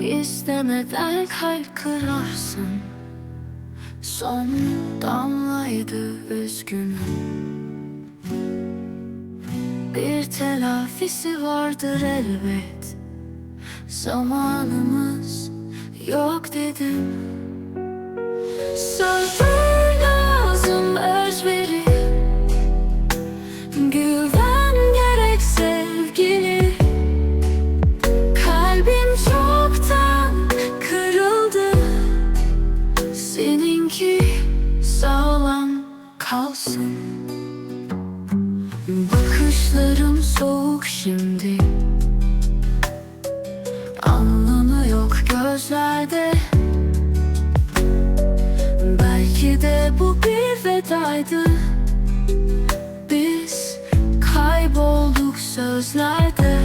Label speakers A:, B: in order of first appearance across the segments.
A: İstemeden kalp kırarsın Son damlaydı üzgünüm. Bir telafisi vardır elbet. Zamanımız yok dedim. Sabır Bakışlarım soğuk şimdi. Anlamı yok gözlerde. Belki de bu bir vedaydı. Biz kaybolduk sözlerde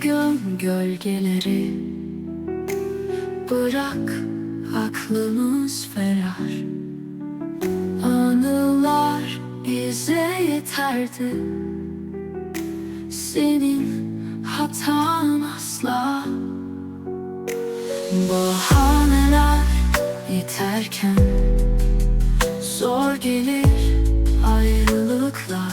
A: göm gölgeleri Bırak aklımız ferar. Anılar bize yeterdi Senin hatan asla. Bahaneler yeterken Zor gelir ayrılıklar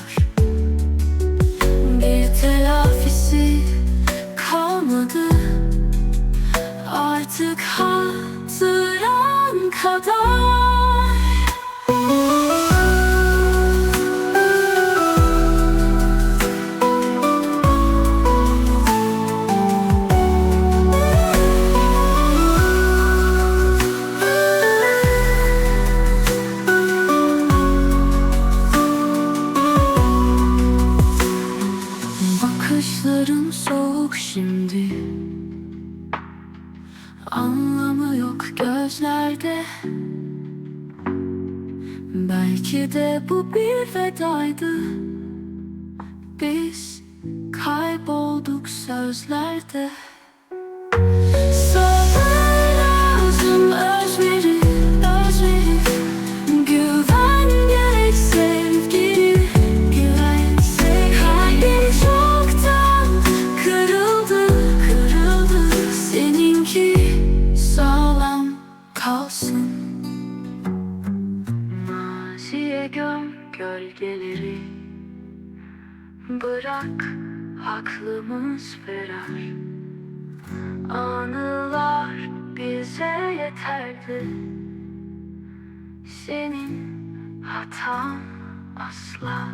A: şimdi? Anlamı yok gözlerde. Belki de bu bir vedaydı. Biz kaybolduk sözlerde kalsın Maziye göm gölgeleri. Bırak aklımız ferar. Anılar bize yeterdi. Senin hatan asla